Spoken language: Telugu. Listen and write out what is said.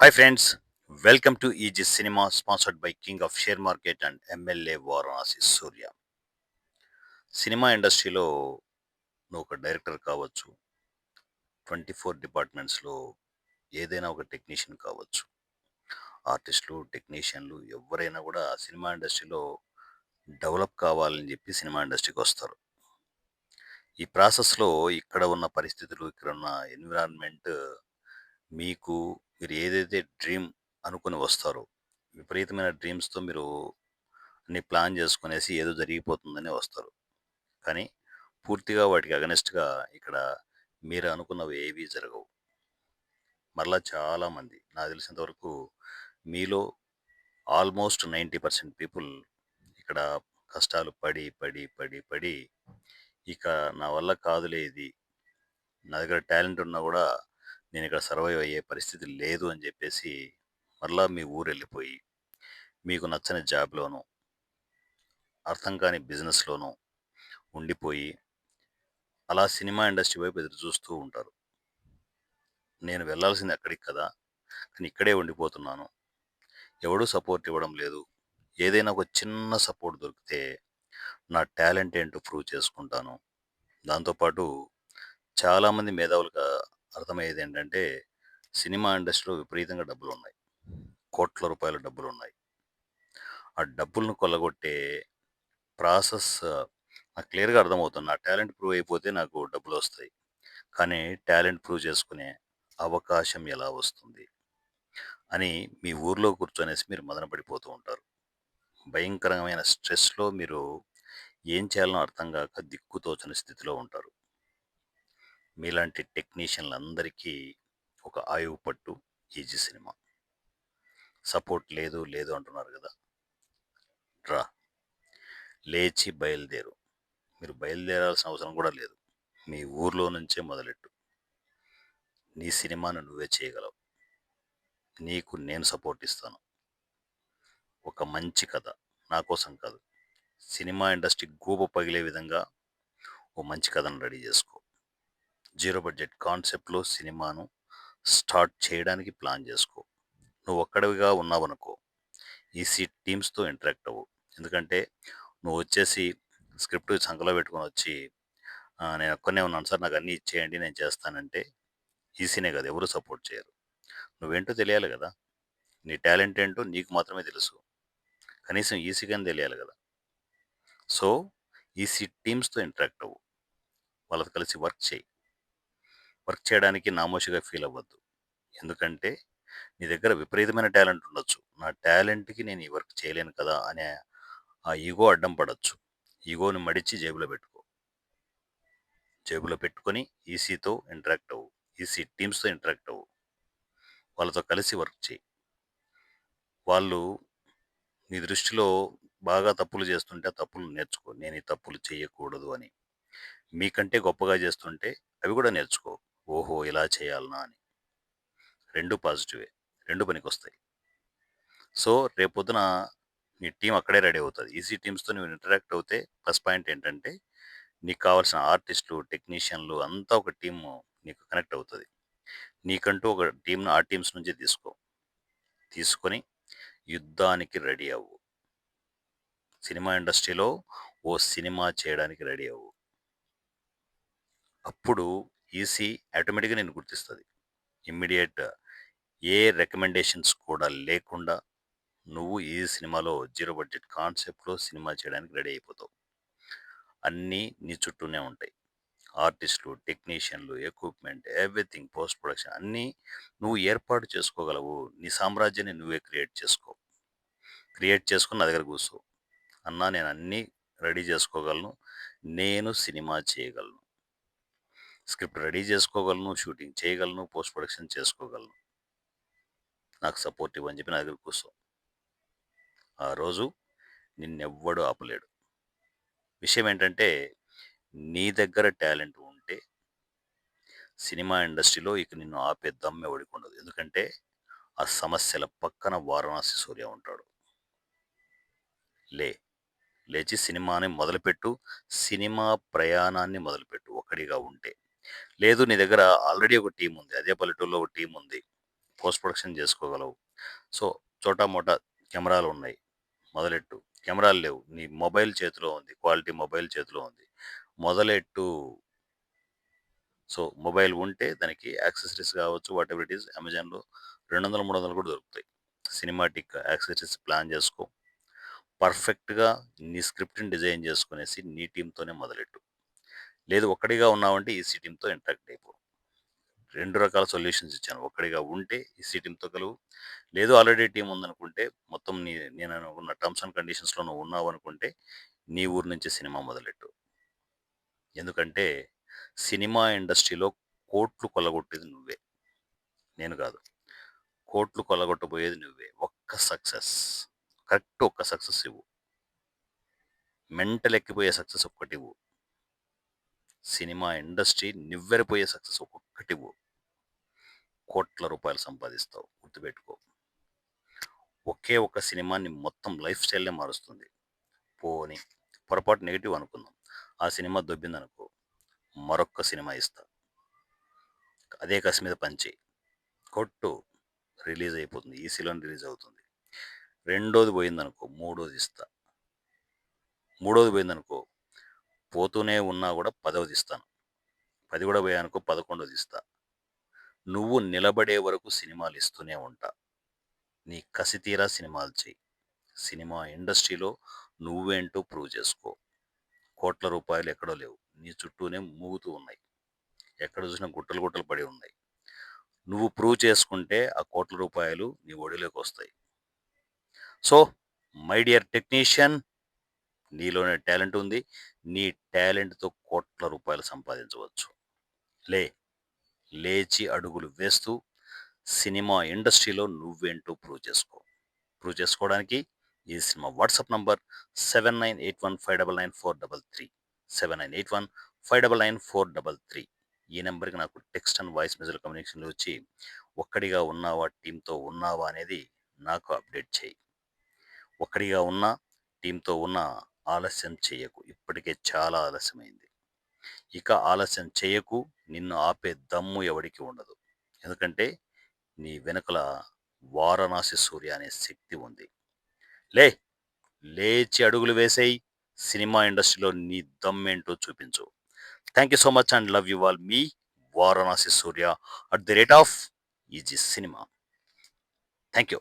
Hi friends welcome to easy cinema sponsored by king of share market and MLA Varanasi Surya cinema ఇండస్ట్రీలో నువ్వు ఒక డైరెక్టర్ కావచ్చు ట్వంటీ ఫోర్ డిపార్ట్మెంట్స్లో ఏదైనా ఒక టెక్నీషియన్ కావచ్చు. ఆర్టిస్టులు టెక్నీషియన్లు ఎవరైనా కూడా సినిమా ఇండస్ట్రీలో డెవలప్ కావాలని చెప్పి సినిమా ఇండస్ట్రీకి వస్తారు. ఈ ప్రాసెస్లో ఇక్కడ ఉన్న పరిస్థితులు ఇక్కడ ఉన్న ఎన్విరాన్మెంట్ మీకు మీరు ఏదైతే డ్రీమ్ అనుకుని వస్తారో విపరీతమైన డ్రీమ్స్తో మీరు అన్ని ప్లాన్ చేసుకునేసి ఏదో జరిగిపోతుందని వస్తారు. కానీ పూర్తిగా వాటికి అగనెస్ట్గా ఇక్కడ మీరు అనుకున్నవి ఏవి జరగవు. మరలా చాలామంది నాకు తెలిసినంతవరకు మీలో ఆల్మోస్ట్ నైంటీ పర్సెంట్ పీపుల్ ఇక్కడ కష్టాలు పడి పడి పడి పడి ఇక నా వల్ల కాదులే ఇది. నా దగ్గర టాలెంట్ ఉన్నా కూడా నేను ఇక్కడ సర్వైవ్ అయ్యే పరిస్థితి లేదు అని చెప్పేసి మరలా మీ ఊరు వెళ్ళిపోయి మీకు నచ్చని జాబ్లోనూ అర్థం కాని బిజినెస్లోనూ ఉండిపోయి అలా సినిమా ఇండస్ట్రీ వైపు ఎదురు చూస్తూ ఉంటారు. నేను వెళ్ళాల్సింది అక్కడికి కదా కానీ ఇక్కడే ఉండిపోతున్నాను. ఎవడూ సపోర్ట్ ఇవ్వడం లేదు. ఏదైనా ఒక చిన్న సపోర్ట్ దొరికితే నా టాలెంట్ ఏంటో ప్రూవ్ చేసుకుంటాను. దాంతోపాటు చాలామంది మేధావులుగా అర్థమయ్యేది ఏంటంటే సినిమా ఇండస్ట్రీలో విపరీతంగా డబ్బులు ఉన్నాయి కోట్ల రూపాయల డబ్బులు ఉన్నాయి ఆ డబ్బులను కొల్లగొట్టే ప్రాసెస్ నాకు క్లియర్గా అర్థమవుతుంది. నా టాలెంట్ ప్రూవ్ అయిపోతే నాకు డబ్బులు వస్తాయి. కానీ టాలెంట్ ప్రూవ్ చేసుకునే అవకాశం ఎలా వస్తుంది? అని మీ ఊర్లో కూర్చొనేసి మీరు మదన పడిపోతూ ఉంటారు. భయంకరమైన స్ట్రెస్లో మీరు ఏం చేయాలనో అర్థం కాక దిక్కుతోచని స్థితిలో ఉంటారు. మీలాంటి టెక్నీషియన్లందరికీ ఒక ఆయువు పట్టు ఈజీ సినిమా. సపోర్ట్ లేదు లేదు అంటున్నారు కదా. రా. లేచి బయలుదేరు. మీరు బయలుదేరాల్సిన అవసరం కూడా లేదు. మీ ఊర్లో నుంచే మొదలెట్టు. నీ సినిమాను నువ్వే చేయగలవు. నీకు నేను సపోర్ట్ ఇస్తాను. ఒక మంచి కథ. నా కోసం కాదు. సినిమా ఇండస్ట్రీ గూప పగిలే విధంగా ఓ మంచి కథను రెడీ చేసుకో. జీరో బడ్జెట్ కాన్సెప్ట్లో సినిమాను స్టార్ట్ చేయడానికి ప్లాన్ చేసుకో. నువ్వు ఒక్కడివిగా ఉన్నావనుకో ఈసీ టీమ్స్తో ఇంటరాక్ట్ అవ్వు. ఎందుకంటే నువ్వు వచ్చేసి స్క్రిప్ట్ సంకలో పెట్టుకొని వచ్చి నేను ఒక్కనే ఉన్నాను సార్ నాకు అన్నీ ఇచ్చేయండి నేను చేస్తానంటే ఈసీనే కదా ఎవరు సపోర్ట్ చేయరు. నువ్వేంటో తెలియాలి కదా. నీ టాలెంట్ ఏంటో నీకు మాత్రమే తెలుసు. కనీసం ఈసీగానే తెలియాలి కదా. సో ఈసీ టీమ్స్తో ఇంటరాక్ట్ అవ్వు. వాళ్ళతో కలిసి వర్క్ చేయి. వర్క్ చేయడానికి నామోషిగా ఫీల్ అవ్వద్దు. ఎందుకంటే నీ దగ్గర విపరీతమైన టాలెంట్ ఉండొచ్చు. నా టాలెంట్కి నేను ఈ వర్క్ చేయలేను కదా అనే ఆ ఈగో అడ్డం పడవచ్చు ఈగోని మడిచి జేబులో పెట్టుకో. జేబులో పెట్టుకొని ఈసీతో ఇంటరాక్ట్ అవ్వు. ఈసీ టీమ్స్తో ఇంటరాక్ట్ అవ్వు. వాళ్ళతో కలిసి వర్క్ చేయి. వాళ్ళు నీ దృష్టిలో బాగా తప్పులు చేస్తుంటే ఆ తప్పులు నేర్చుకో. నేను ఈ తప్పులు చేయకూడదు అని. మీకంటే గొప్పగా చేస్తుంటే అవి కూడా నేర్చుకో. ఓహో ఇలా చేయాలనా అని. రెండు పాజిటివే రెండు పనికి వస్తాయి సో రేపొద్దున నీ టీం అక్కడే రెడీ అవుతుంది. ఈజీ టీమ్స్తో నువ్వు ఇంటరాక్ట్ అవుతే ప్లస్ పాయింట్ ఏంటంటే నీకు కావాల్సిన ఆర్టిస్టులు టెక్నీషియన్లు అంతా ఒక టీమ్ నీకు కనెక్ట్ అవుతుంది. నీకంటూ ఒక టీంను ఆ టీమ్స్ నుంచి తీసుకో. తీసుకొని యుద్ధానికి రెడీ అవ్వు. సినిమా ఇండస్ట్రీలో ఓ సినిమా చేయడానికి రెడీ అవ్వు. అప్పుడు ఈసీ ఆటోమేటిక్గా నేను గుర్తిస్తుంది. ఇమ్మీడియట్ ఏ రికమెండేషన్స్ కూడా లేకుండా నువ్వు ఈ సినిమాలో జీరో బడ్జెట్ కాన్సెప్ట్లో సినిమా చేయడానికి రెడీ అయిపోతావు. అన్నీ నీ చుట్టూనే ఉంటాయి. ఆర్టిస్టులు టెక్నీషియన్లు ఎక్విప్మెంట్ ఎవ్రీథింగ్ పోస్ట్ ప్రొడక్షన్ అన్నీ నువ్వు ఏర్పాటు చేసుకోగలవు. నీ సామ్రాజ్యాన్ని నువ్వే క్రియేట్ చేసుకో. క్రియేట్ చేసుకుని నా దగ్గర కూర్చో. అన్నా నేను అన్నీ రెడీ చేసుకోగలను. నేను సినిమా చేయగలను. స్క్రిప్ట్ రెడీ చేసుకోగలను షూటింగ్ చేయగలను పోస్ట్ ప్రొడక్షన్ చేసుకోగలను. నాకు సపోర్ట్ ఇవ్వని చెప్పి నా దగ్గర కూర్చో. ఆ రోజు నిన్నెవ్వడు ఆపలేడు. విషయం ఏంటంటే నీ దగ్గర టాలెంట్ ఉంటే సినిమా ఇండస్ట్రీలో ఇక నిన్ను ఆపే దమ్మె ఉండదు. ఎందుకంటే ఆ సమస్యల పక్కన వారణాసి సూర్య ఉంటాడు. లే లేచి సినిమాని మొదలుపెట్టు సినిమా ప్రయాణాన్ని మొదలుపెట్టు ఒక్కడిగా ఉంటే. లేదు నీ దగ్గర ఆల్రెడీ ఒక టీం ఉంది. అదే పల్లెటూరులో ఒక టీం ఉంది. పోస్ట్ ప్రొడక్షన్ చేసుకోగలవు. సో చోటా మోటా కెమెరాలు ఉన్నాయి. మొదలెట్టు. కెమెరాలు లేవు. నీ మొబైల్ చేతిలో ఉంది. క్వాలిటీ మొబైల్ చేతిలో ఉంది. మొదలెట్టు. సో మొబైల్ ఉంటే దానికి యాక్సెసరీస్ కావచ్చు వాట్ ఎవర్ ఇట్ ఈస్ అమెజాన్లో రెండు వందలు మూడు వందలు కూడా దొరుకుతాయి. సినిమాటిక్ యాక్సెసరీస్ ప్లాన్ చేసుకో. పర్ఫెక్ట్గా నీ స్క్రిప్ట్ని డిజైన్ చేసుకునేసి నీ టీంతోనే మొదలెట్టు. లేదు ఒక్కడిగా ఉన్నావంటే ఈసీ టీంతో ఇంటరాక్ట్ అయిపో. రెండు రకాల సొల్యూషన్స్ ఇచ్చాను. ఒక్కడిగా ఉంటే ఈసీ టీంతో కలువు. లేదు ఆల్రెడీ టీం ఉందనుకుంటే మొత్తం నీ నేను ఉన్న టర్మ్స్ అండ్ కండిషన్స్లో నువ్వు ఉన్నావు అనుకుంటే నీ ఊరు నుంచి సినిమా మొదలెట్టు. ఎందుకంటే సినిమా ఇండస్ట్రీలో కోట్లు కొలగొట్టేది నువ్వే. నేను కాదు. కోట్లు కొలగొట్టబోయేది నువ్వే. ఒక్క సక్సెస్. కరెక్ట్ ఒక్క సక్సెస్ ఇవ్వు. మెంటల్ ఎక్కిపోయే సక్సెస్ ఒక్కటి ఇవ్వు. సినిమా ఇండస్ట్రీ నివ్వెరపోయే సక్సెస్ ఒక్కొక్కటి కోట్ల రూపాయలు సంపాదిస్తావు. గుర్తుపెట్టుకో. ఒకే ఒక్క సినిమాని మొత్తం లైఫ్ స్టైల్నే మారుస్తుంది. పోని పొరపాటు నెగిటివ్ అనుకుందాం. ఆ సినిమా దొబ్బిందనుకో. మరొక్క సినిమా ఇస్తా. అదే కసి మీద పంచి కొట్టు. రిలీజ్ అయిపోతుంది. ఈసీలో రిలీజ్ అవుతుంది. రెండోది పోయిందనుకో. మూడోది ఇస్తా. మూడోది పోయిందనుకో. పోతూనే ఉన్నా కూడా పదవది ఇస్తాను. పది కూడా పోయానుకో పదకొండోది ఇస్తా. నువ్వు నిలబడే వరకు సినిమాలు ఇస్తూనే ఉంటా. నీ కసి తీరా సినిమాలు చెయ్యి. సినిమా ఇండస్ట్రీలో నువ్వేంటో ప్రూవ్ చేసుకో. కోట్ల రూపాయలు ఎక్కడో లేవు. నీ చుట్టూనే మూగుతూ ఉన్నాయి. ఎక్కడ చూసినా గుట్టలు గుట్టలు పడి ఉన్నాయి. నువ్వు ప్రూవ్ చేసుకుంటే ఆ కోట్ల రూపాయలు నీ ఒడిలోకి వస్తాయి. సో మై డియర్ టెక్నీషియన్ నీలోనే టాలెంట్ ఉంది. నీ టాలెంట్తో కోట్ల రూపాయలు సంపాదించవచ్చు. లే లేచి అడుగులు వేస్తూ సినిమా ఇండస్ట్రీలో నువ్వేంటో ప్రూవ్ చేసుకో. ప్రూవ్ చేసుకోవడానికి ఈ cinema WhatsApp number seven nine eight one five double nine four double three. Seven nine eight one five double nine four double three. ఈ నెంబర్కి నాకు టెక్స్ట్ అండ్ వాయిస్ మెసేజ్ కమ్యూనికేషన్లో వచ్చి ఒక్కడిగా ఉన్నావా టీంతో ఉన్నావా అనేది నాకు అప్డేట్ చేయి. ఒక్కడిగా ఉన్నా టీంతో ఉన్న ఆలస్యం చేయకు. ఇప్పటికే చాలా ఆలస్యమైంది. ఇక ఆలస్యం చేయకు. నిన్ను ఆపే దమ్ము ఎవడికి ఉండదు. ఎందుకంటే నీ వెనుకల వారణాసి సూర్య అనే శక్తి ఉంది. లే లేచి అడుగులు వేసేయి. సినిమా ఇండస్ట్రీలో నీ దమ్మేంటో చూపించు. Thank you so much and love you all. Me Varanasi Surya at the rate of easy cinema. Thank you.